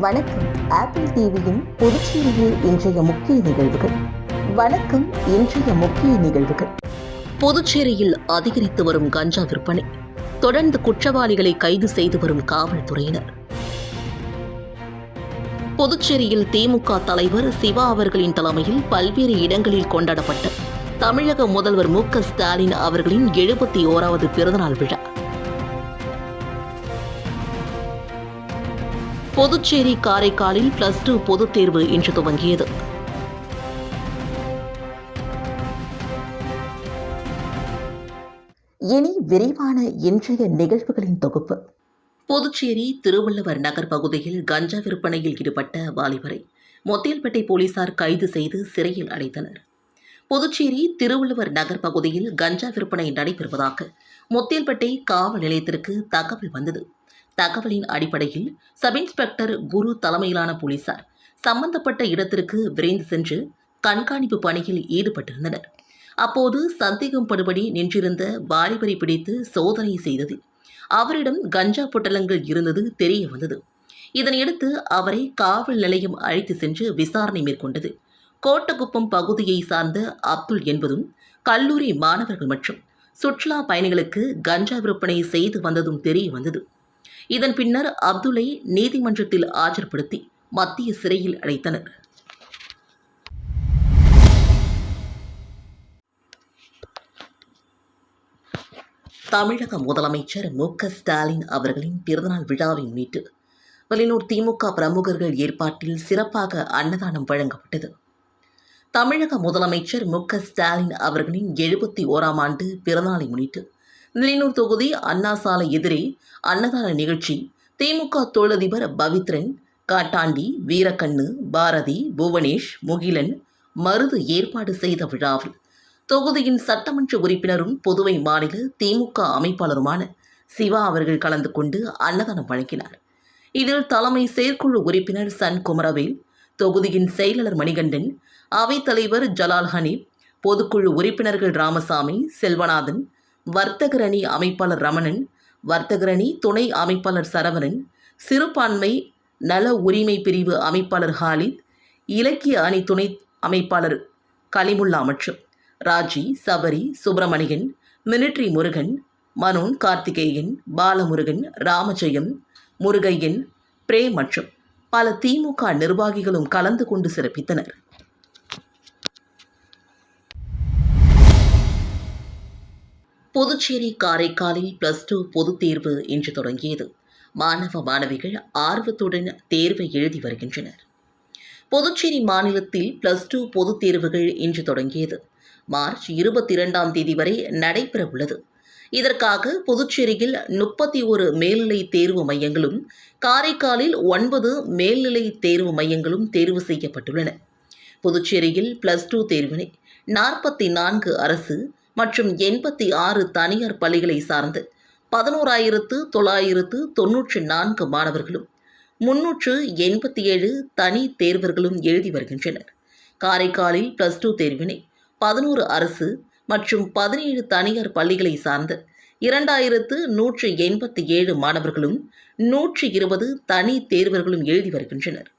வணக்கம். ஆப்பிள் டிவியின் புதுச்சேரியில் இன்றைய முக்கிய நிகழ்வுகள். வணக்கம் இன்றைய முக்கிய நிகழ்வுகள். புதுச்சேரியில் அதிகரித்து வரும் கஞ்சா விற்பனை. தொடர்ந்து குற்றவாளிகளை கைது செய்து வரும் காவல்துறையினர். புதுச்சேரியில் திமுக தலைவர் சிவா அவர்களின் தலைமையில் பல்வேறு இடங்களில் கொண்டாடப்பட்ட தமிழக முதல்வர் மு க ஸ்டாலின் அவர்களின் எழுபத்தி ஓராவது பிறந்தநாள் விழா. புதுச்சேரி காரைக்காலில் பிளஸ் டூ பொதுத் தேர்வு இன்று துவங்கியது. இனி விரிவான இன்றைய நிகழ்வுகளின் தொகுப்பு. புதுச்சேரி திருவள்ளுவர் நகர் பகுதியில் கஞ்சா விற்பனையில் ஈடுபட்ட வாலிபரை மொத்தியல்பேட்டை போலீசார் கைது செய்து சிறையில் அடைத்தனர். புதுச்சேரி திருவள்ளுவர் நகர் பகுதியில் கஞ்சா விற்பனை நடைபெறுவதாக முத்தியல்பேட்டை காவல் நிலையத்திற்கு தகவல் வந்தது. தகவலின் அடிப்படையில் சப் இன்ஸ்பெக்டர் குரு தலைமையிலான போலீசார் சம்பந்தப்பட்ட இடத்திற்கு விரைந்து சென்று கண்காணிப்பு பணியில் ஈடுபட்டிருந்தனர். அப்போது சந்தேகம் படுபடி நின்றிருந்த வாலிபரை பிடித்து சோதனை செய்தது. அவரிடம் கஞ்சா பொட்டலங்கள் இருந்தது தெரிய வந்தது. இதனையடுத்து அவரை காவல் நிலையம் அழைத்து சென்று விசாரணை மேற்கொண்டது. கோட்டகுப்பம் பகுதியை சார்ந்த அப்துல் என்பதும் கல்லூரி மாணவர்கள் மற்றும் சுற்றுலா பயணிகளுக்கு கஞ்சா விற்பனை செய்து வந்ததும் தெரிய வந்தது. இதன் பின்னர் அப்துல்லை நீதிமன்றத்தில் ஆஜர்படுத்தி மத்திய சிறையில் அடைத்தனர். தமிழக முதலமைச்சர் மு க ஸ்டாலின் அவர்களின் பிறந்தநாள் விழாவை முன்னிட்டு வெளியூர் திமுக பிரமுகர்கள் ஏற்பாட்டில் சிறப்பாக அன்னதானம் வழங்கப்பட்டது. தமிழக முதலமைச்சர் மு க ஸ்டாலின் அவர்களின் எழுபத்தி ஓராம் ஆண்டு பிறந்தநாளை முன்னிட்டு வெளியூர் தொகுதி அண்ணா சாலை எதிரே அன்னதான நிகழ்ச்சி. திமுக தொழிலதிபர் பவித்ரன் காட்டாண்டி வீரக்கண்ணு பாரதி புவனேஷ் முகிலன் மருது ஏற்பாடு செய்த விழாவில் தொகுதியின் சட்டமன்ற உறுப்பினரும் புதுவை மாநில திமுக அமைப்பாளருமான சிவா அவர்கள் கலந்து கொண்டு அன்னதானம் வழங்கினார். இதில் தலைமை செயற்குழு உறுப்பினர் சன் குமரவேல் தொகுதியின் செயலாளர் மணிகண்டன் அவைத்தலைவர் ஜலால் ஹனீப் பொதுக்குழு உறுப்பினர்கள் ராமசாமி செல்வநாதன் வர்த்தகர் அணி அமைப்பாளர் ரமணன் வர்த்தகர் அணி துணை அமைப்பாளர் சரவணன் சிறுபான்மை நல உரிமை பிரிவு அமைப்பாளர் ஹாலித் இலக்கிய அணி துணை அமைப்பாளர் கலிமுல்லா மற்றும் ராஜி சபரி சுப்பிரமணியன் மிலிட்ரி முருகன் மனோன் கார்த்திகேயன் பாலமுருகன் ராமஜெயம் முருகையன் பிரேம் மற்றும் பல திமுக நிர்வாகிகளும் கலந்து கொண்டு சிறப்பித்தனர். புதுச்சேரி காரைக்காலில் பிளஸ் டூ பொதுத் தேர்வு இன்று தொடங்கியது. மாணவ மாணவிகள் ஆர்வத்துடன் தேர்வை எழுதி வருகின்றனர். புதுச்சேரி மாநிலத்தில் பிளஸ் டூ பொதுத் தேர்வுகள் இன்று தொடங்கியது. மார்ச் இருபத்தி இரண்டாம் தேதி வரை நடைபெற உள்ளது. இதற்காக புதுச்சேரியில் முப்பத்தி ஒரு மேல்நிலை தேர்வு மையங்களும் காரைக்காலில் ஒன்பது மேல்நிலை தேர்வு மையங்களும் தேர்வு செய்யப்பட்டுள்ளன. புதுச்சேரியில் பிளஸ் டூ தேர்வினை நாற்பத்தி நான்கு அரசு மற்றும் எண்பத்தி ஆறு தனியார் பள்ளிகளை சார்ந்து பதினோராயிரத்து தொள்ளாயிரத்து தொன்னூற்றி நான்கு மாணவர்களும் முன்னூற்று எண்பத்தி ஏழு தனி தேர்வர்களும் எழுதி வருகின்றனர். காரைக்காலில் பிளஸ் டூ தேர்வினை பதினோரு அரசு மற்றும் பதினேழு தனியார் பள்ளிகளை சார்ந்த இரண்டாயிரத்து நூற்று எண்பத்தி ஏழு மாணவர்களும் நூற்றி இருபது தனி தேர்வர்களும் எழுதி வருகின்றனர்.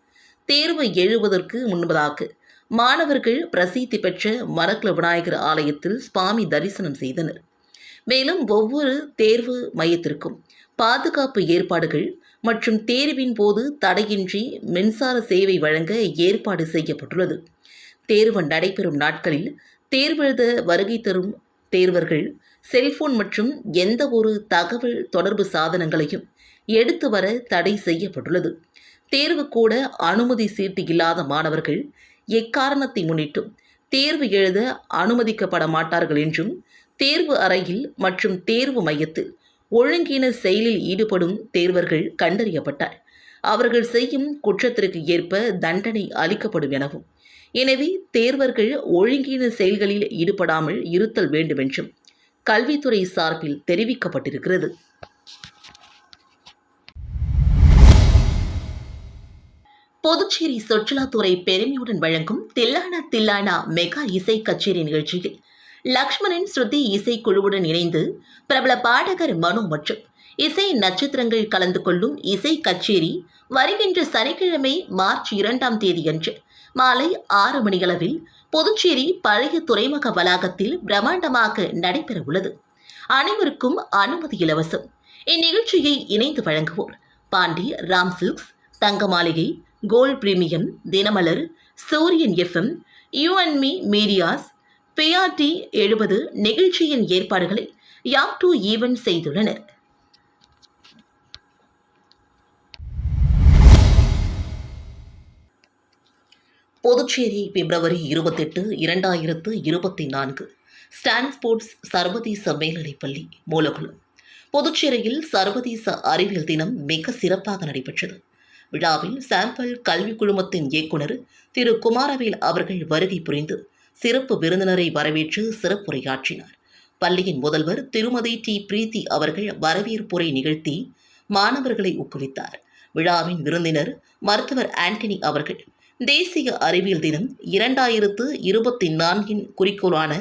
தேர்வு எழுவதற்கு முன்பதாக மாணவர்கள் பிரசித்தி பெற்ற மரக்கள விநாயகர் ஆலயத்தில் சுவாமி தரிசனம் செய்தனர். மேலும் ஒவ்வொரு தேர்வு மையத்திற்கும் பாதுகாப்பு ஏற்பாடுகள் மற்றும் தேர்வின் போது தடையின்றி மின்சார சேவை வழங்க ஏற்பாடு செய்யப்பட்டுள்ளது. தேர்வு நடைபெறும் நாட்களில் தேர்வெழுத வருகை தரும் தேர்வர்கள் செல்போன் மற்றும் எந்த ஒரு தகவல் தொடர்பு சாதனங்களையும் எடுத்து வர தடை செய்யப்பட்டுள்ளது. தேர்வு கூட அனுமதி சீட்டு இல்லாத மாணவர்கள் எக்காரணத்தை முன்னிட்டும் தேர்வு எழுத அனுமதிக்கப்பட மாட்டார்கள் என்றும் தேர்வு அறையில் மற்றும் தேர்வு மையத்தில் ஒழுங்கீன செயலில் ஈடுபடும் தேர்வர்கள் கண்டறியப்பட்டார். அவர்கள் செய்யும் குற்றத்திற்கு ஏற்ப தண்டனை அளிக்கப்படும் எனவும் எனவே தேர்வர்கள் ஒழுங்கீன செயல்களில் ஈடுபடாமல் இருத்தல் வேண்டுமென்றும் கல்வித்துறை சார்பில் தெரிவிக்கப்பட்டிருக்கிறது. புதுச்சேரி சுற்றுலாத்துறை பெருமையுடன் வழங்கும் தில்லானா தில்லானா மெகா இசை கச்சேரி நிகழ்ச்சியில் லக்ஷ்மணன் ஸ்ருதி இசைக்குழுவுடன் இணைந்து பிரபல பாடகர் மனு மற்றும் இசை நட்சத்திரங்கள் கலந்து கொள்ளும் இசை கச்சேரி வருகின்ற சனிக்கிழமை மார்ச் இரண்டாம் தேதியன்று மாலை ஆறு மணியளவில் புதுச்சேரி பழைய துறைமுக வளாகத்தில் பிரம்மாண்டமாக நடைபெறவுள்ளது. அனைவருக்கும் அனுமதி இலவசம். இந்நிகழ்ச்சியை இணைந்து வழங்குவோர் பாண்டி ராம் சில்க்ஸ் தங்க மாளிகை கோல்ட் பிரீமியம் தினமலர் சூரியன் எஃப்எம் யூஎன்மி மீடியாஸ் பிஆர்டி எழுபது நிகழ்ச்சியின் ஏற்பாடுகளை யாப் டு ஈவென்ட் செய்துள்ளனர். புதுச்சேரி பிப்ரவரி இருபத்தெட்டு இரண்டாயிரத்து இருபத்தி நான்கு ஸ்டான்ஸ்போர்ட்ஸ் சர்வதேச மேல்நிலைப்பள்ளி மூலகுளம். புதுச்சேரியில் சர்வதேச அறிவியல் தினம் மிக சிறப்பாக நடைபெற்றது. விழாவில் சாம்பல் கல்வி குழுமத்தின் இயக்குனர் திரு குமாரவேல் அவர்கள் வருகை புரிந்து சிறப்பு விருந்தினரை வரவேற்று சிறப்புரையாற்றினார். பள்ளியின் முதல்வர் திருமதி டி. பிரீத்தி அவர்கள் வரவேற்புரை நிகழ்த்தி மாணவர்களை ஊக்குவித்தார். விழாவின் விருந்தினர் மருத்துவர் ஆண்டனி அவர்கள் தேசிய அறிவியல் தினம் இரண்டாயிரத்து இருபத்தி நான்கின் குறிக்கோளான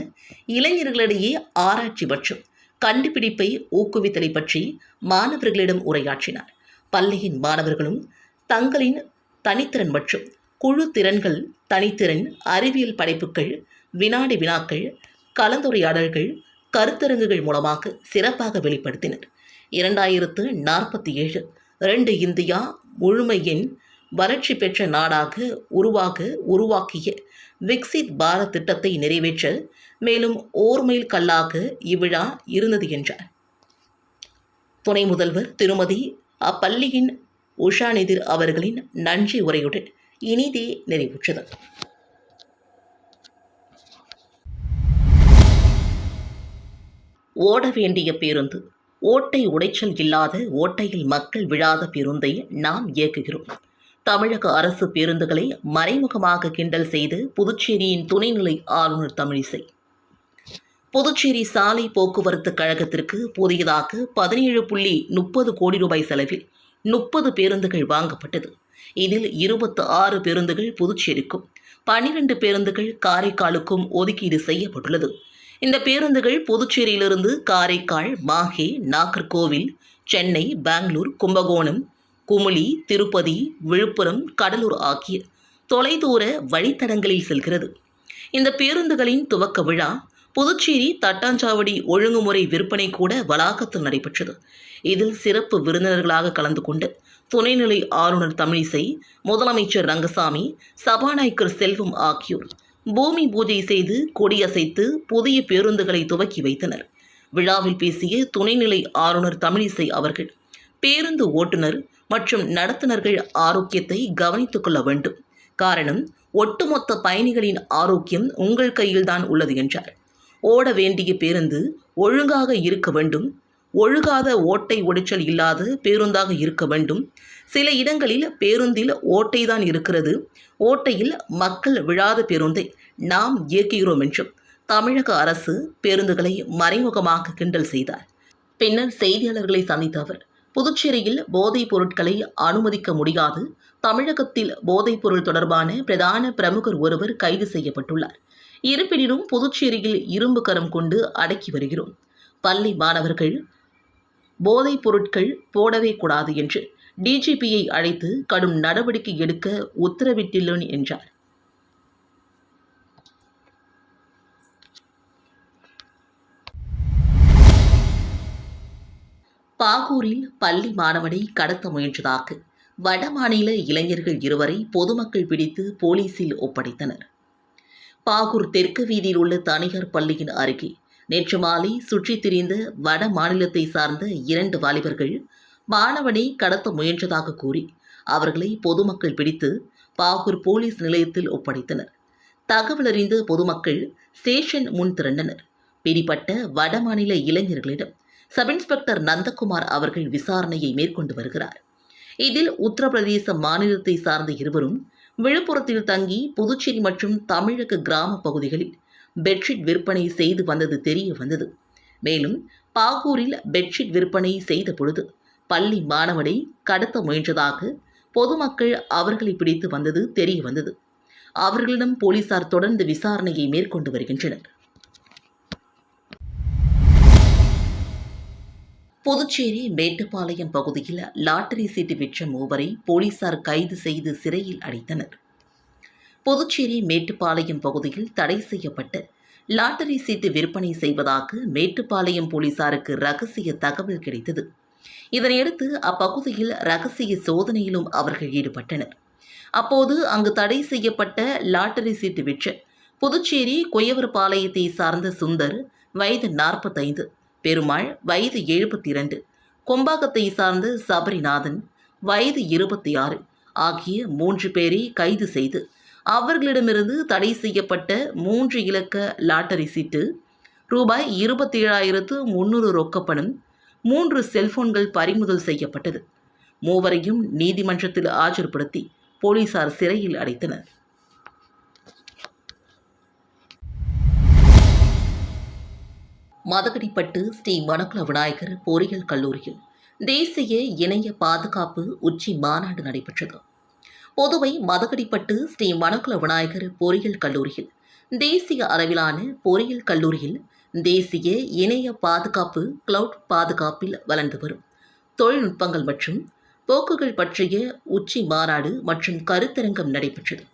இளைஞர்களிடையே ஆராய்ச்சி மற்றும் கண்டுபிடிப்பை ஊக்குவித்தலை பற்றி மாணவர்களிடம் உரையாற்றினார். பள்ளியின் மாணவர்களும் தங்களின் தனித்திறன் மற்றும் குழு திறன்கள் தனித்திறன் அறிவியல் படைப்புகள் வினாடி வினாக்கள் கலந்துரையாடல்கள் கருத்தரங்குகள் மூலமாக சிறப்பாக வெளிப்படுத்தினர். இரண்டாயிரத்து நாற்பத்தி ஏழு ரெண்டு இந்தியா முழுமையின் வளர்ச்சி பெற்ற நாடாக உருவாக உருவாக்கிய விக்சித் பாரத் திட்டத்தை நிறைவேற்ற மேலும் ஓர்மைல் கல்லாக இவ்விழா இருந்தது என்றார். துணை முதல்வர் திருமதி அப்பள்ளியின் உஷா நிதிர் அவர்களின் நன்றி உரையுடன் இனிதே நிறைவுற்றது. ஓட வேண்டிய பேருந்து ஓட்டை உடைச்சல் இல்லாத ஓட்டையில் மக்கள் விழாத பேருந்தை நாம் இயக்குகிறோம். தமிழக அரசு பேருந்துகளை மறைமுகமாக கிண்டல் செய்து புதுச்சேரியின் துணைநிலை ஆளுநர் தமிழிசை. புதுச்சேரி சாலை போக்குவரத்து கழகத்திற்கு புதியதாக பதினேழு புள்ளி முப்பது கோடி ரூபாய் செலவில் முப்பது பேருந்துகள் வாங்கப்பட்டது. இதில் இருபத்து ஆறு பேருந்துகள் புதுச்சேரிக்கும் பனிரெண்டு பேருந்துகள் காரைக்காலுக்கும் ஒதுக்கீடு செய்யப்பட்டுள்ளது. இந்த பேருந்துகள் புதுச்சேரியிலிருந்து காரைக்கால் மாஹே நாகர்கோவில் சென்னை பெங்களூர் கும்பகோணம் குமுளி திருப்பதி விழுப்புரம் கடலூர் ஆகிய தொலைதூர வழித்தடங்களில் செல்கிறது. இந்த பேருந்துகளின் துவக்க விழா புதுச்சேரி தட்டாஞ்சாவடி ஒழுங்குமுறை விற்பனை கூட வளாகத்தில் நடைபெற்றது. இதில் சிறப்பு விருந்தினர்களாக கலந்து கொண்டு துணைநிலை ஆளுநர் தமிழிசை முதலமைச்சர் ரங்கசாமி சபாநாயகர் செல்வம் ஆகியோர் பூமி பூஜை செய்து கொடியசைத்து புதிய பேருந்துகளை துவக்கி வைத்தனர். விழாவில் பேசிய துணைநிலை ஆளுநர் தமிழிசை அவர்கள் பேருந்து ஓட்டுநர் மற்றும் நடத்துனர்கள் ஆரோக்கியத்தை கவனித்துக் கொள்ள வேண்டும். காரணம் ஒட்டுமொத்த பயணிகளின் ஆரோக்கியம் உங்கள் கையில்தான் உள்ளது என்றார். ஓட வேண்டிய பேருந்து ஒழுங்காக இருக்க வேண்டும். ஒழுகாத ஓட்டை ஒடிச்சல் இல்லாத பேருந்தாக இருக்க வேண்டும். சில இடங்களில் பேருந்தில் ஓட்டை தான் இருக்கிறது. ஓட்டையில் மக்கள் விழாத பேருந்தை நாம் இயக்குகிறோம் என்றும் தமிழக அரசு பேருந்துகளை மறைமுகமாக கிண்டல் செய்தார். பின்னர் செய்தியாளர்களை சந்தித்த அவர் புதுச்சேரியில் போதைப் பொருட்களை அனுமதிக்க முடியாது. தமிழகத்தில் போதைப் பொருள் தொடர்பான பிரதான பிரமுகர் ஒருவர் கைது செய்யப்பட்டுள்ளார். இருப்பினும் புதுச்சேரியில் இரும்பு கரம் கொண்டு அடக்கி வருகிறோம். பள்ளி மாணவர்கள் போதைப் பொருட்கள் போடவே கூடாது என்று டிஜிபியை அழைத்து கடும் நடவடிக்கை எடுக்க உத்தரவிட்டுள்ளேன் என்றார். பாகூரில் பள்ளி மாணவனை கடத்த முயன்றதாக வடமாநில இளைஞர்கள் இருவரை பொதுமக்கள் பிடித்து போலீசில் ஒப்படைத்தனர். பாகூர் தெற்கு வீதியில் உள்ள தனியார் பள்ளியின் அருகே. நேற்று மாலை சுற்றித் திரிந்த வட மாநிலத்தை சார்ந்த இரண்டு வாலிபர்கள் மாணவனை கடத்த முயன்றதாக கூறி அவர்களை பொதுமக்கள் பிடித்து பாகூர் போலீஸ் நிலையத்தில் ஒப்படைத்தனர். தகவல் அறிந்த பொதுமக்கள் ஸ்டேஷன் முன் திரண்டனர். பிடிப்பட்ட வடமாநில இளைஞர்களிடம் சப் இன்ஸ்பெக்டர் நந்தகுமார் அவர்கள் விசாரணையை மேற்கொண்டு வருகிறார். இதில் உத்தரப்பிரதேச மாநிலத்தை சார்ந்த இருவரும் விழுப்புரத்தில் தங்கி புதுச்சேரி மற்றும் தமிழக கிராம பகுதிகளில் பெட்ஷீட் விற்பனை செய்து வந்தது தெரிய வந்தது. மேலும் பாகூரில் பெட்ஷீட் விற்பனை செய்த பொழுது பள்ளி மாணவனை கடத்த முயன்றதாக பொதுமக்கள் அவர்களை பிடித்து வந்தது தெரிய வந்தது. அவர்களிடம் போலீசார் தொடர்ந்து விசாரணையை மேற்கொண்டு வருகின்றனர். புதுச்சேரி மேட்டுப்பாளையம் பகுதியில் லாட்டரி சீட்டு விற்ற மூவரை போலீசார் கைது செய்து சிறையில் அடைத்தனர். புதுச்சேரி மேட்டுப்பாளையம் பகுதியில் தடை செய்யப்பட்ட லாட்டரி சீட்டு விற்பனை செய்வதாக மேட்டுப்பாளையம் போலீசாருக்கு ரகசிய தகவல் கிடைத்தது. இதனையடுத்து அப்பகுதியில் ரகசிய சோதனையிலும் அவர்கள் ஈடுபட்டனர். அப்போது அங்கு தடை செய்யப்பட்ட லாட்டரி சீட்டு விற்ற புதுச்சேரி கொயவரபாளையத்தை சார்ந்த சுந்தர் வயது நாற்பத்தைந்து. பெருமாள் வயது எழுபத்தி இரண்டு கொம்பாகத்தை சார்ந்த சபரிநாதன் வயது இருபத்தி ஆறு ஆகிய மூன்று பேரை கைது செய்து அவர்களிடமிருந்து தடை செய்யப்பட்ட மூன்று இலக்க லாட்டரி சீட்டு ரூபாய் இருபத்தி ஏழாயிரத்து முந்நூறு ரொக்கப்பணம் மூன்று செல்போன்கள் பறிமுதல் செய்யப்பட்டது. மூவரையும் நீதிமன்றத்தில் ஆஜர்படுத்தி போலீசார் சிறையில் அடைத்தனர். மதகடிப்பட்டு ஸ்ரீ மணக்குள விநாயகர் பொறியியல் கல்லூரியில் தேசிய இணைய பாதுகாப்பு உச்சி மாநாடு நடைபெற்றது. பொதுவை மதகடிப்பட்டு ஸ்ரீ மணக்குள விநாயகர் பொறியியல் கல்லூரியில் தேசிய அளவிலான பொறியியல் கல்லூரியில் தேசிய இணைய பாதுகாப்பு கிளவுட் பாதுகாப்பில் வளர்ந்து வரும். தொழில்நுட்பங்கள் மற்றும் போக்குகள் பற்றிய உச்சி மாநாடு மற்றும் கருத்தரங்கம் நடைபெற்றது.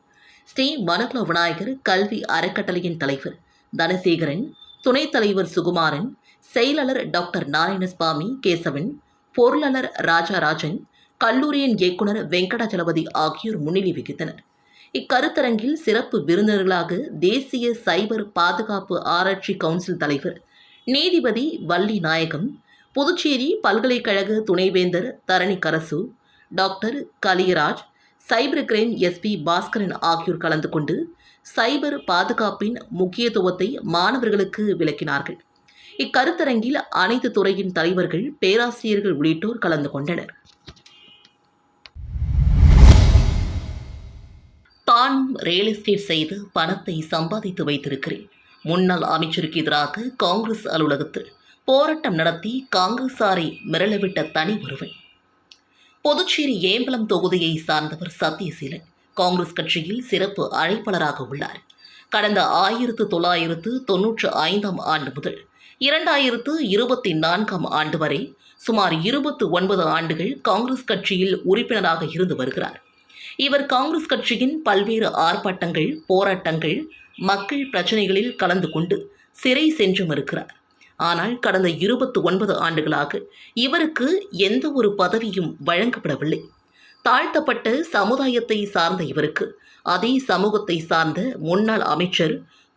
ஸ்ரீ மணக்குள விநாயகர் கல்வி அறக்கட்டளையின் தலைவர் தனசேகரன் துணைத் தலைவர் சுகுமாரன் செயலாளர் டாக்டர் நாராயணசுவாமி கேசவன் பொருளாளர் ராஜாராஜன் கல்லூரியின் இயக்குனர் வெங்கடாச்சலபதி ஆகியோர் முன்னிலை வகித்தனர். இக்கருத்தரங்கில் சிறப்பு விருந்தினர்களாக தேசிய சைபர் பாதுகாப்பு ஆராய்ச்சி கவுன்சில் தலைவர் நீதிபதி வள்ளி நாயகம் புதுச்சேரி பல்கலைக்கழக துணைவேந்தர் Dharanikkarasu doctor Kaliyaraj cyber crime SP Baskaran ஆகியோர் கலந்து கொண்டு சைபர் பாதுகாப்பின் முக்கியத்துவத்தை மாணவர்களுக்கு விளக்கினார்கள். இக்கருத்தரங்கில் அனைத்து துறையின் தலைவர்கள் பேராசிரியர்கள் உள்ளிட்டோர் கலந்து கொண்டனர். தானும் ரியல் எஸ்டேட் செய்து பணத்தை சம்பாதித்து வைத்திருக்கிறேன். முன்னாள் அமைச்சருக்கு எதிராக காங்கிரஸ் அலுவலகத்தில் போராட்டம் நடத்தி காங்கிரசாரை மிரளவிட்ட தனி ஒருவன். புதுச்சேரி ஏம்பலம் தொகுதியை சார்ந்தவர் சத்யசீலன். காங்கிரஸ் கட்சியில் சிறப்பு அழைப்பாளராக உள்ளார். கடந்த ஆயிரத்து தொள்ளாயிரத்து தொன்னூற்று ஐந்தாம் ஆண்டு முதல் இரண்டாயிரத்து இருபத்தி நான்காம் ஆண்டு வரை சுமார் இருபத்து ஒன்பது ஆண்டுகள் காங்கிரஸ் கட்சியில் உறுப்பினராக இருந்து வருகிறார். இவர் காங்கிரஸ் கட்சியின் பல்வேறு ஆர்ப்பாட்டங்கள் போராட்டங்கள் மக்கள் பிரச்சனைகளில் கலந்து கொண்டு சிறை சென்றும் இருக்கிறார். ஆனால் கடந்த இருபத்து ஒன்பது ஆண்டுகளாக இவருக்கு எந்த ஒரு பதவியும் வழங்கப்படவில்லை. தாழ்த்தப்பட்ட சமுதாயத்தை சார்ந்த இவருக்கு. அதே சமூகத்தை சார்ந்த முன்னாள் அமைச்சர்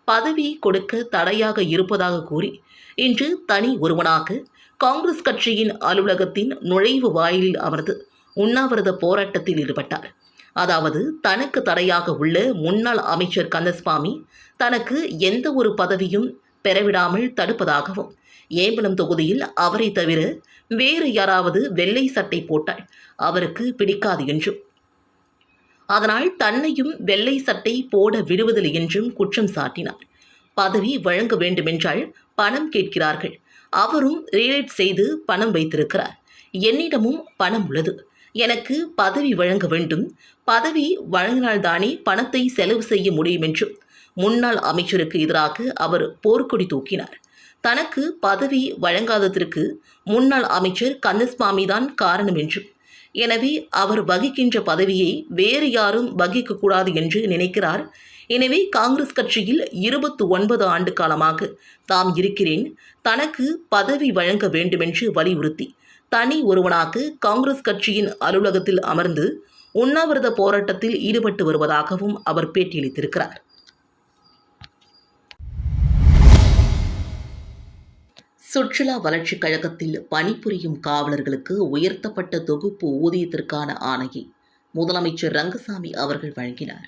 பதவி கொடுக்க தடையாக இருப்பதாக கூறி இன்று தனி ஒருவனாக காங்கிரஸ் கட்சியின் அலுவலகத்தின் நுழைவு வாயிலில் அமர்ந்து உண்ணாவிரத போராட்டத்தில் ஈடுபட்டார். அதாவது தனக்கு தடையாக உள்ள முன்னாள் அமைச்சர் கந்தசுவாமி தனக்கு எந்த ஒரு பதவியும் பெறவிடாமல் தடுப்பதாகவும் ஏம்பலம் தொகுதியில் அவரை தவிர வேறு யாராவது வெள்ளை சட்டை போட்டால் அவருக்கு பிடிக்காது என்றும். அதனால் தன்னையும் வெள்ளை சட்டை போட விடுவதில்லை என்றும் குற்றம் சாட்டினார். பதவி வழங்க வேண்டுமென்றால் பணம் கேட்கிறார்கள். அவரும் ரியலேட் செய்து பணம் வைத்திருக்கிறார். என்னிடமும் பணம் உள்ளது. எனக்கு பதவி வழங்க வேண்டும். பதவி வழங்கினால்தானே பணத்தை செலவு செய்ய முடியும் என்றும் முன்னாள் அமைச்சருக்கு எதிராக அவர் போர்க்கொடி தூக்கினார். தனக்கு பதவி வழங்காததற்கு முன்னாள் அமைச்சர் கந்தசுவாமி தான் காரணம் என்றும் எனவே அவர் வகிக்கின்ற பதவியை வேறு யாரும் வகிக்கக்கூடாது என்று நினைக்கிறார். எனவே காங்கிரஸ் கட்சியில் இருபத்து ஒன்பது ஆண்டு காலமாக தாம் இருக்கிறேன். தனக்கு பதவி வழங்க வேண்டுமென்று வலியுறுத்தி தனி ஒருவனாக காங்கிரஸ் கட்சியின் அலுவலகத்தில் அமர்ந்து உண்ணாவிரத போராட்டத்தில் ஈடுபட்டு வருவதாகவும் அவர் பேட்டியளித்திருக்கிறார். சுற்றுலா வளர்ச்சிக் கழகத்தில் பணிபுரியும் காவலர்களுக்கு உயர்த்தப்பட்ட தொகுப்பு ஊதியத்திற்கான ஆணையை முதலமைச்சர் ரங்கசாமி அவர்கள் வழங்கினார்.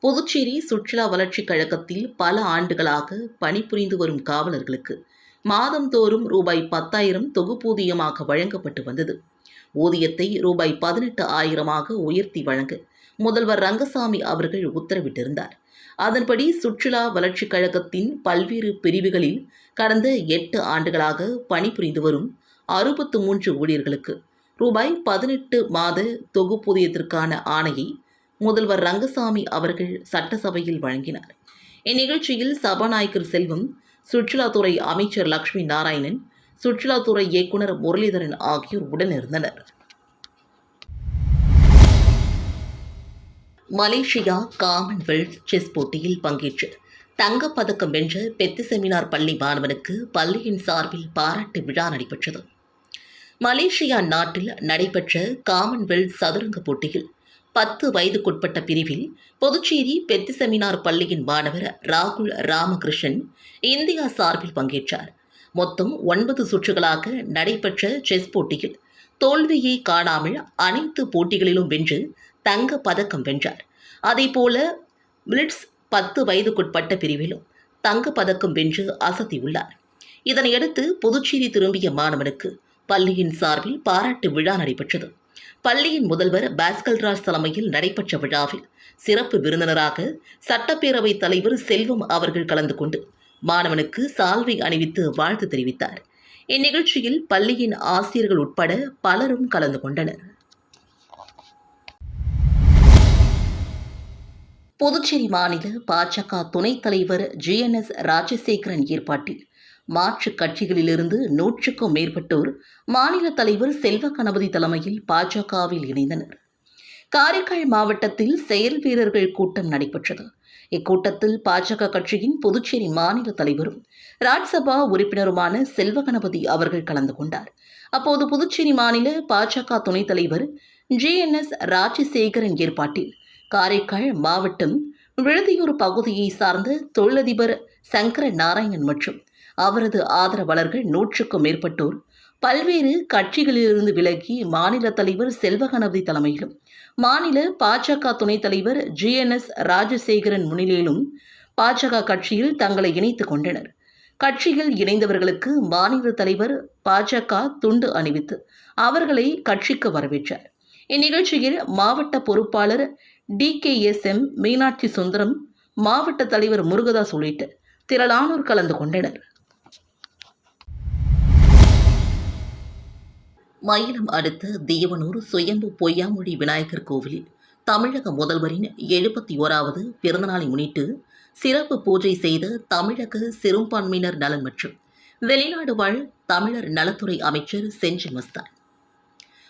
புதுச்சேரி சுற்றுலா வளர்ச்சிக் கழகத்தில் பல ஆண்டுகளாக பணிபுரிந்து வரும் காவலர்களுக்கு மாதந்தோறும் ரூபாய் பத்தாயிரம் தொகுப்பூதியமாக வழங்கப்பட்டு வந்தது. ஊதியத்தை ரூபாய் பதினெட்டு ஆயிரமாக உயர்த்தி வழங்க முதல்வர் ரங்கசாமி அவர்கள் உத்தரவிட்டிருந்தார். அதன்படி சுற்றுலா வளர்ச்சிக் கழகத்தின் பல்வேறு பிரிவுகளில் கடந்த எட்டு ஆண்டுகளாக பணிபுரிந்து வரும் அறுபத்து மூன்று ஊழியர்களுக்கு ரூபாய் பதினெட்டு மாத தொகுப்பூதியத்திற்கான ஆணையை முதல்வர் ரங்கசாமி அவர்கள் சட்டசபையில் வழங்கினார். இந்நிகழ்ச்சியில் சபாநாயகர் செல்வம் சுற்றுலாத்துறை அமைச்சர் லக்ஷ்மி நாராயணன் சுற்றுலாத்துறை இயக்குனர் முரளிதரன் ஆகியோர் உடனிருந்தனர். மலேசியா காமன்வெல்த் செஸ் போட்டியில் பங்கேற்று தங்கப்பதக்கம் வென்ற பெத்து செமினார் பள்ளி மாணவனுக்கு பள்ளியின் சார்பில் பாராட்டு விழா நடைபெற்றது. மலேசியா நாட்டில் நடைபெற்ற காமன்வெல்த் சதுரங்க போட்டியில் பத்து வயதுக்குட்பட்ட பிரிவில் புதுச்சேரி பெத்து செமினார் பள்ளியின் மாணவர் ராகுல் ராமகிருஷ்ணன் இந்தியா சார்பில் பங்கேற்றார். மொத்தம் ஒன்பது சுற்றுகளாக நடைபெற்ற செஸ் போட்டியில் தோல்வியை காணாமல் அனைத்து போட்டிகளிலும் வென்று தங்க பதக்கம் வென்றார். அதேபோல பிளிட்ஸ் பத்து வயதுக்குட்பட்ட பிரிவிலும் தங்க பதக்கம் வென்று அசத்தியுள்ளார் இதனையடுத்து புதுச்சேரி திரும்பிய மாணவனுக்கு பள்ளியின் சார்பில் பாராட்டு விழா நடைபெற்றது. பள்ளியின் முதல்வர் பாஸ்கல்ராஜ் தலைமையில் நடைபெற்ற விழாவில் சிறப்பு விருந்தினராக சட்டப்பேரவைத் தலைவர் செல்வம் அவர்கள் கலந்து கொண்டு மாணவனுக்கு சால்வை அணிவித்து வாழ்த்து தெரிவித்தார். இந்நிகழ்ச்சியில் பள்ளியின் ஆசிரியர்கள் உட்பட பலரும் கலந்து கொண்டனர். புதுச்சேரி மாநில பாஜக துணைத் தலைவர் ஜிஎன்எஸ் ராஜசேகரன் ஏற்பாட்டில் மாற்றுக் கட்சிகளிலிருந்து நூற்றுக்கும் மேற்பட்டோர் மாநில தலைவர் செல்வ கணபதி தலைமையில் பாஜகவில் இணைந்தனர். காரைக்கால் மாவட்டத்தில் செயல் வீரர்கள் கூட்டம் நடைபெற்றது. இக்கூட்டத்தில் பாஜக கட்சியின் புதுச்சேரி மாநில தலைவரும் ராஜ்சபா உறுப்பினருமான செல்வ கணபதி அவர்கள் கலந்து கொண்டார். அப்போது புதுச்சேரி மாநில பாஜக துணைத் தலைவர் ஜிஎன்எஸ் ராஜசேகரன் ஏற்பாட்டில் காரைக்கால் மாவட்டம் விழுதியூர் பகுதியை சார்ந்த தொழிலதிபர் சங்கர நாராயணன் மற்றும் அவரது ஆதரவாளர்கள் நூற்றுக்கும் மேற்பட்டோர் பல்வேறு கட்சிகளிலிருந்து விலகி மாநில தலைவர் செல்வகணபதி தலைமையிலும் மாநில பாஜக துணைத் தலைவர் ஜிஎன்எஸ் ராஜசேகரன் முன்னிலையிலும் பாஜக கட்சியில் தங்களை இணைத்துக் கொண்டனர். கட்சியில் இணைந்தவர்களுக்கு மாநில தலைவர் பாஜக துண்டு அணிவித்து அவர்களை கட்சிக்கு வரவேற்றார். இந்நிகழ்ச்சியில் மாவட்ட பொறுப்பாளர் டி எம் மீனாட்சி சுந்தரம் மாவட்ட தலைவர் முருகதாஸ் உள்ளிட்ட திரளானோர் கலந்து கொண்டனர். மயிலம் அடுத்த தீவனூர் சுயம்பு பொய்யாமொழி விநாயகர் கோவிலில் தமிழக முதல்வரின் எழுபத்தி ஓராவது பிறந்தநாளை முன்னிட்டு சிறப்பு பூஜை செய்த தமிழக சிறுபான்மையினர் நலன் மற்றும் வெளிநாடு வாழ் தமிழர் நலத்துறை அமைச்சர் செஞ்சி மஸ்தான்.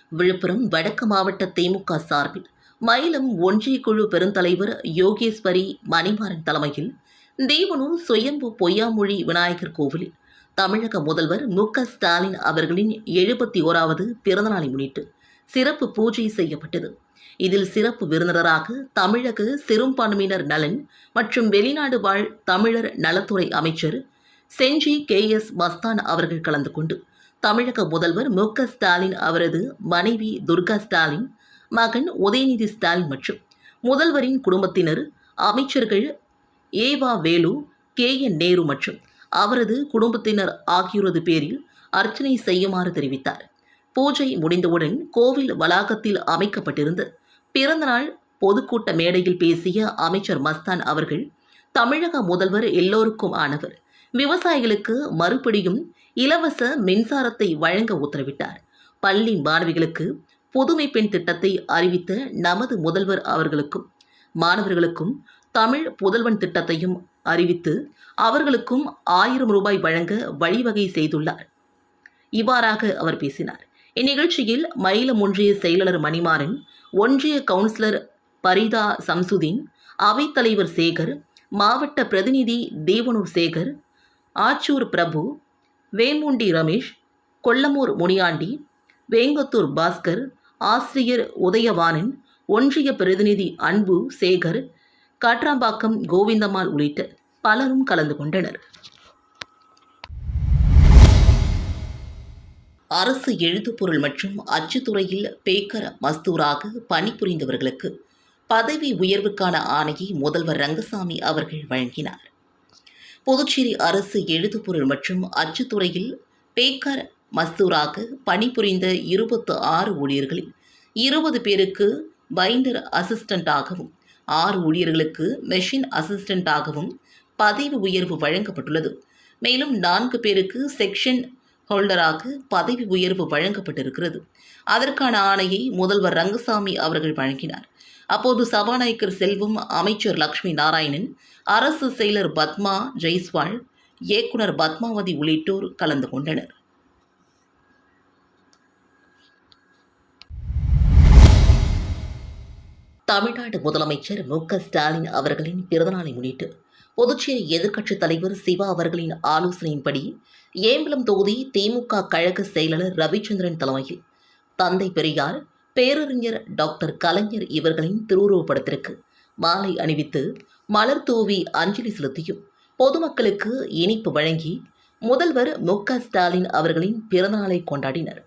விழுப்புரம் வடக்கு மாவட்ட திமுக சார்பில் மயிலம் ஒன்றிய குழு பெருந்தலைவர் யோகேஸ்வரி மணிமாறன் தலைமையில் தேவனூர் சுயம்பு பொய்யாமொழி விநாயகர் கோவிலில் தமிழக முதல்வர் மு ஸ்டாலின் அவர்களின் எழுபத்தி ஓராவது பிறந்தநாளை முன்னிட்டு சிறப்பு பூஜை செய்யப்பட்டது. இதில் சிறப்பு விருந்தினராக தமிழக சிறுபான்மையினர் நலன் மற்றும் வெளிநாடு வாழ் தமிழர் நலத்துறை அமைச்சர் செஞ்சி கே எஸ் மஸ்தான் அவர்கள் கலந்து கொண்டு தமிழக முதல்வர் மு ஸ்டாலின் அவரது மனைவி துர்கா ஸ்டாலின் மகன் உதயநிதி ஸ்டாலின் மற்றும் முதல்வரின் குடும்பத்தினர் அமைச்சர்கள் ஏவா வேலு கே என் நேரு மற்றும் அவரது குடும்பத்தினர் ஆகியோரது பேரில் அர்ச்சனை செய்யுமாறு தெரிவித்தார். பூஜை முடிந்தவுடன் கோவில் வளாகத்தில் அமைக்கப்பட்டிருந்த பிறந்தநாள் பொதுக்கூட்ட மேடையில் பேசிய அமைச்சர் மஸ்தான் அவர்கள் தமிழக முதல்வர் எல்லோருக்கும் ஆனவர் விவசாயிகளுக்கு மறுபடியும் இலவச மின்சாரத்தை வழங்க உத்தரவிட்டார். பள்ளி மாணவிகளுக்கு புதுமை பெண் திட்டத்தை அறிவித்த நமது முதல்வர் அவர்களுக்கும் மாணவர்களுக்கும் தமிழ் புதல்வன் திட்டத்தையும் அறிவித்து அவர்களுக்கும் ஆயிரம் ரூபாய் வழங்க வழிவகை செய்துள்ளார். இவ்வாறாக அவர் பேசினார். இந்நிகழ்ச்சியில் மயிலம் ஒன்றிய செயலாளர் மணிமாறன் ஒன்றிய கவுன்சிலர் பரிதா சம்சுதீன் அவைத்தலைவர் சேகர் மாவட்ட பிரதிநிதி தேவனூர் சேகர் ஆச்சூர் பிரபு வேமுண்டி ரமேஷ் கொல்லமூர் முனியாண்டி வேங்கத்தூர் பாஸ்கர் ஆசிரியர் உதயவாணன் ஒன்றிய பிரதிநிதி அன்பு சேகர் காட்ராம்பாக்கம் கோவிந்தம்மாள் உள்ளிட்ட பலரும் கலந்து கொண்டனர். அரசு எழுத்துப்பொருள் மற்றும் அச்சுத்துறையில் பேக்கர் மஸ்தூராக பணிபுரிந்தவர்களுக்கு பதவி உயர்வுக்கான ஆணையை முதல்வர் ரங்கசாமி அவர்கள் வழங்கினார். புதுச்சேரி அரசு எழுத்துப்பொருள் மற்றும் அச்சுத்துறையில் பேக்கர் மஸ்தூராக பணிபுரிந்த இருபத்து ஆறு ஊழியர்களில் இருபது பேருக்கு பைண்டர் அசிஸ்டண்ட்டாகவும் ஆறு ஊழியர்களுக்கு மெஷின் அசிஸ்டண்ட்டாகவும் பதவி உயர்வு வழங்கப்பட்டுள்ளது. மேலும் நான்கு பேருக்கு செக்ஷன் ஹோல்டராக பதவி உயர்வு வழங்கப்பட்டிருக்கிறது. அதற்கான ஆணையை முதல்வர் ரங்கசாமி அவர்கள் வழங்கினார். அப்போது சபாநாயகர் செல்வம் அமைச்சர் லக்ஷ்மி நாராயணன் அரசு செயலர் பத்மா ஜெய்ஸ்வால் இயக்குனர் பத்மாவதி உள்ளிட்டோர் கலந்து கொண்டனர். தமிழ்நாடு முதலமைச்சர் மு ஸ்டாலின் அவர்களின் பிறந்தநாளை முன்னிட்டு புதுச்சேரி எதிர்க்கட்சித் தலைவர் சிவா அவர்களின் ஆலோசனையின்படி ஏம்பலம் தொகுதி திமுக கழக செயலாளர் ரவிச்சந்திரன் தலைமையில் தந்தை பெரியார் பேரறிஞர் டாக்டர் கலைஞர் இவர்களின் திருவுருவப்படத்திற்கு மாலை அணிவித்து மலர் தூவி அஞ்சலி செலுத்தியும் பொதுமக்களுக்கு இனிப்பு வழங்கி முதல்வர் மு ஸ்டாலின் அவர்களின் பிறந்தநாளை கொண்டாடினர்.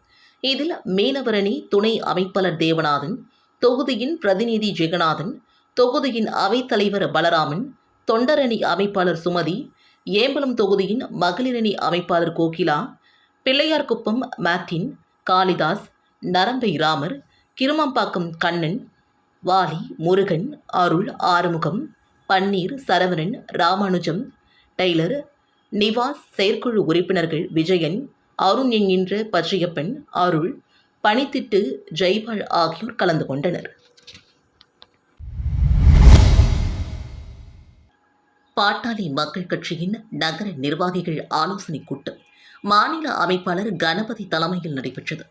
இதில் மீனவரணி துணை அமைப்பாளர் தேவநாதன் தொகுதியின் பிரதிநிதி ஜெகநாதன் தொகுதியின் அவைத்தலைவர் பலராமன் தொண்டரணி அமைப்பாளர் சுமதி ஏம்பலம் தொகுதியின் மகளிரணி அமைப்பாளர் கோகிலா பிள்ளையார்குப்பம் மேத்தின் காளிதாஸ் நரம்பை ராமர் கிருமம்பாக்கம் கண்ணன் வாலி முருகன் அருள் ஆறுமுகம் பன்னீர் சரவணன் ராமானுஜம் டெய்லர் நிவாஸ் செயற்குழு உறுப்பினர்கள் விஜயன் அருண் என்கின்ற பச்சையப்பன் அருள் பனித்திட்டு ஜெய்பால் ஆகியோர் கலந்து கொண்டனர். பாட்டாளி மக்கள் கட்சியின் நகர நிர்வாகிகள் ஆலோசனைக் கூட்டம் மாநில அமைப்பாளர் கணபதி தலைமையில் நடைபெற்றது.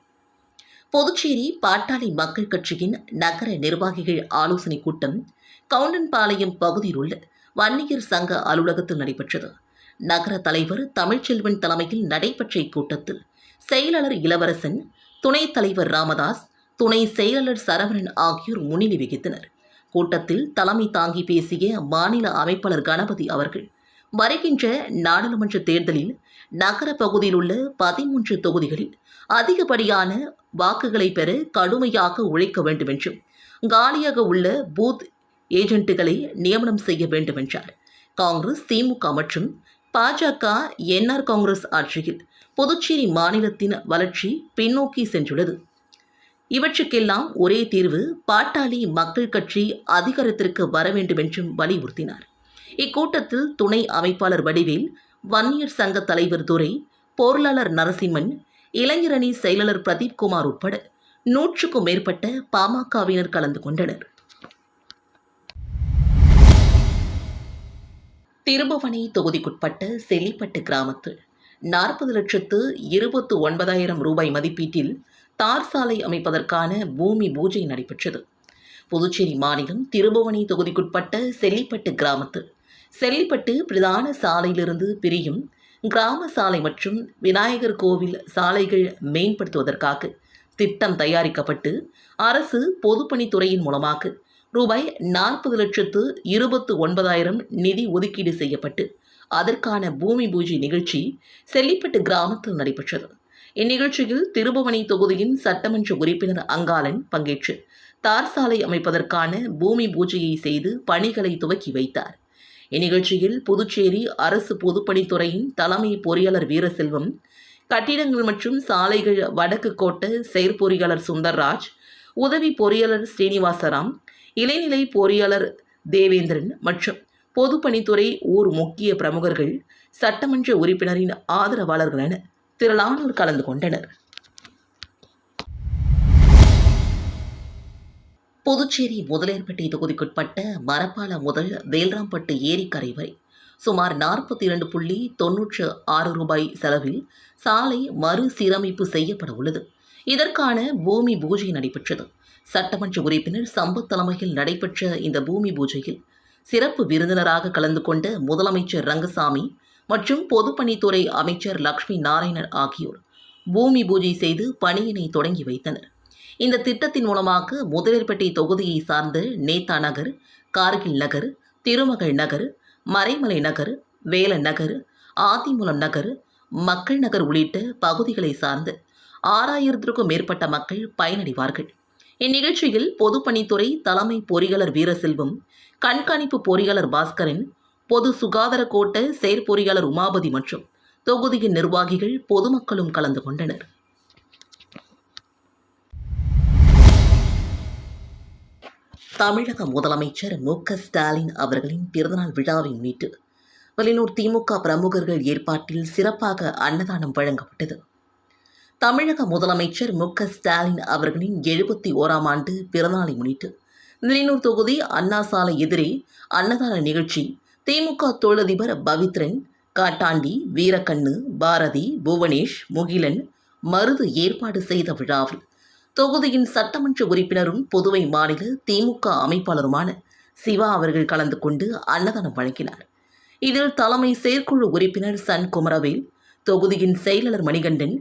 புதுச்சேரி பாட்டாளி மக்கள் கட்சியின் நகர நிர்வாகிகள் ஆலோசனைக் கூட்டம் கவுண்டன்பாளையம் பகுதியில் உள்ள வன்னியர் சங்க அலுவலகத்தில் நடைபெற்றது. நகர தலைவர் தமிழ்ச்செல்வன் தலைமையில் நடைபெற்ற இக்கூட்டத்தில் செயலாளர் இளவரசன் துணைத் தலைவர் ராமதாஸ் துணை செயலாளர் சரவணன் ஆகியோர் முன்னிலை வகித்தனர். கூட்டத்தில் தலைமை தாங்கி பேசிய மாநில அமைப்பாளர் கணபதி அவர்கள் வருகின்ற நாடாளுமன்ற தேர்தலில் நகர பகுதியில் உள்ள பதிமூன்று தொகுதிகளில் அதிகப்படியான வாக்குகளை பெற கடுமையாக உழைக்க வேண்டும் என்றும் காலியாக உள்ள பூத் ஏஜென்ட்டுகளை நியமனம் செய்ய வேண்டும் என்றார் காங்கிரஸ் திமுக மற்றும் பாஜக என்ஆர் காங்கிரஸ் ஆட்சியில் புதுச்சேரி மாநிலத்தின் வளர்ச்சி பின்னோக்கி சென்றுள்ளது. இவற்றுக்கெல்லாம் ஒரே தீர்வு பாட்டாளி மக்கள் கட்சி அதிகாரத்திற்கு வர வேண்டும் என்றும் வலியுறுத்தினார். இக்கூட்டத்தில் துணை அமைப்பாளர் வடிவேல் வன்னியர் சங்க தலைவர் துரை பொருளாளர் நரசிம்மன் இளைஞரணி செயலாளர் பிரதீப் குமார் உட்பட நூற்றுக்கும் மேற்பட்ட பாமகவினர் கலந்து கொண்டனர். திருபுவனை தொகுதிக்குட்பட்ட செல்லிப்பட்டு கிராமத்தில் நாற்பது லட்சத்து இருபத்து ஒன்பதாயிரம் ரூபாய் மதிப்பீட்டில் தார் சாலை அமைப்பதற்கான பூமி பூஜை நடைபெற்றது. புதுச்சேரி மாநிலம் திருபுவனி தொகுதிக்குட்பட்ட செல்லிப்பட்டு கிராமத்தில் செல்லிப்பட்டு பிரதான சாலையிலிருந்து பிரியும் கிராம சாலை மற்றும் விநாயகர் கோவில் சாலைகள் மேம்படுத்துவதற்காக திட்டம் தயாரிக்கப்பட்டு அரசு பொதுப்பணித்துறையின் மூலமாக ரூபாய் நாற்பது லட்சத்து இருபத்து ஒன்பதாயிரம் நிதி ஒதுக்கீடு செய்யப்பட்டு அதற்கான பூமி பூஜை நிகழ்ச்சி செல்லிப்பட்டு கிராமத்தில் நடைபெற்றது. இந்நிகழ்ச்சியில் திருபுவனை தொகுதியின் சட்டமன்ற உறுப்பினர் அங்காளன் பங்கேற்று தார் சாலை அமைப்பதற்கான பூமி பூஜையை செய்து பணிகளை துவக்கி வைத்தார். இந்நிகழ்ச்சியில் புதுச்சேரி அரசு பொதுப்பணித்துறையின் தலைமை பொறியாளர் வீரசெல்வம் கட்டிடங்கள் மற்றும் சாலைகள் வடக்கு கோட்ட செயற்பொறியாளர் சுந்தர்ராஜ் உதவி பொறியாளர் ஸ்ரீனிவாசராம் இளைநிலை பொறியாளர் தேவேந்திரன் மற்றும் பொதுப்பணித்துறை ஊர் முக்கிய பிரமுகர்கள் சட்டமன்ற உறுப்பினரின் ஆதரவாளர்கள் என திரளானோர் கலந்து கொண்டனர். புதுச்சேரி முதலேற்பட்டி தொகுதிக்குட்பட்ட மரப்பால முதல் வேல்ராம்பட்டு ஏரிக்கரை வரை சுமார் நாற்பத்தி இரண்டு புள்ளி தொன்னூற்று ஆறு ரூபாய் செலவில் சாலை மறுசீரமைப்பு செய்யப்பட உள்ளது. இதற்கான பூமி பூஜை நடைபெற்றது. சட்டமன்ற உறுப்பினர் சம்பத் தலைமையில் நடைபெற்ற இந்த பூமி பூஜையில் சிறப்பு விருந்தினராக கலந்து கொண்ட முதலமைச்சர் ரங்கசாமி மற்றும் பொதுப்பணித்துறை அமைச்சர் லக்ஷ்மி நாராயணன் ஆகியோர் பூமி பூஜை செய்து பணியினை தொடங்கி வைத்தனர். இந்த திட்டத்தின் மூலமாக முதலிற்பட்டி தொகுதியை சார்ந்த நேதா நகர் கார்கில் நகர் திருமகள் நகர் மறைமலை நகர் வேலன் நகர் ஆதிமூலம் நகர் மக்கள் நகர் உள்ளிட்ட பகுதிகளை சார்ந்து ஆறாயிரத்திற்கும் மேற்பட்ட மக்கள் பயனடைவார்கள். இந்நிகழ்ச்சியில் பொதுப்பணித்துறை தலைமை பொறியாளர் வீரசெல்வம் கண்காணிப்பு பொறியாளர் பாஸ்கரன் பொது சுகாதார கோட்ட செயற்பொறியாளர் உமாபதி மற்றும் தொகுதியின் நிர்வாகிகள் பொதுமக்களும் கலந்து கொண்டனர். தமிழக முதலமைச்சர் மு க ஸ்டாலின் அவர்களின் பிறந்தநாள் விழாவை முன்னிட்டு வெளியூர் திமுக பிரமுகர்கள் ஏற்பாட்டில் சிறப்பாக அன்னதானம் வழங்கப்பட்டது. தமிழக முதலமைச்சர் மு க ஸ்டாலின் அவர்களின் எழுபத்தி ஓராம் ஆண்டு பிறநாளை முன்னிட்டு வெளியூர் தொகுதி அண்ணா சாலை எதிரே அன்னதான நிகழ்ச்சி. திமுக தொழிலதிபர் பவித்ரன் காட்டாண்டி வீரக்கண்ணு பாரதி புவனேஷ் முகிலன் மருது ஏற்பாடு செய்த விழாவில் தொகுதியின் சட்டமன்ற உறுப்பினரும் புதுவை மாநில திமுக அமைப்பாளருமான சிவா அவர்கள் கலந்து கொண்டு அன்னதானம் வழங்கினார். இதில் தலைமை செயற்குழு உறுப்பினர் சன் குமரவேல் தொகுதியின் செயலாளர் மணிகண்டன்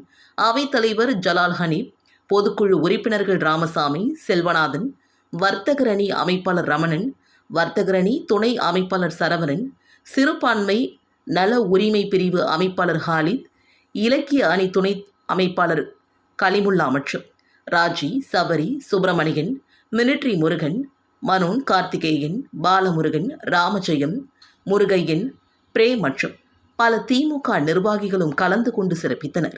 அவைத்தலைவர் ஜலால் ஹனீப் பொதுக்குழு உறுப்பினர்கள் ராமசாமி செல்வநாதன் வர்த்தகரணி அமைப்பாளர் ரமணன் வர்த்தகரணி துணை அமைப்பாளர் சரவணன் சிறுபான்மை நல உரிமை பிரிவு அமைப்பாளர் ஹாலித் இலக்கிய அணி துணை அமைப்பாளர் கலிமுல்லா மற்றும் ராஜி சபரி சுப்பிரமணியன் மிலிட்ரி முருகன் மனோன் கார்த்திகேயன் பாலமுருகன் ராமஜெயம் முருகையன் பிரேம் மற்றும் பல திமுக நிர்வாகிகளும் கலந்து கொண்டு சிறப்பித்தனர்.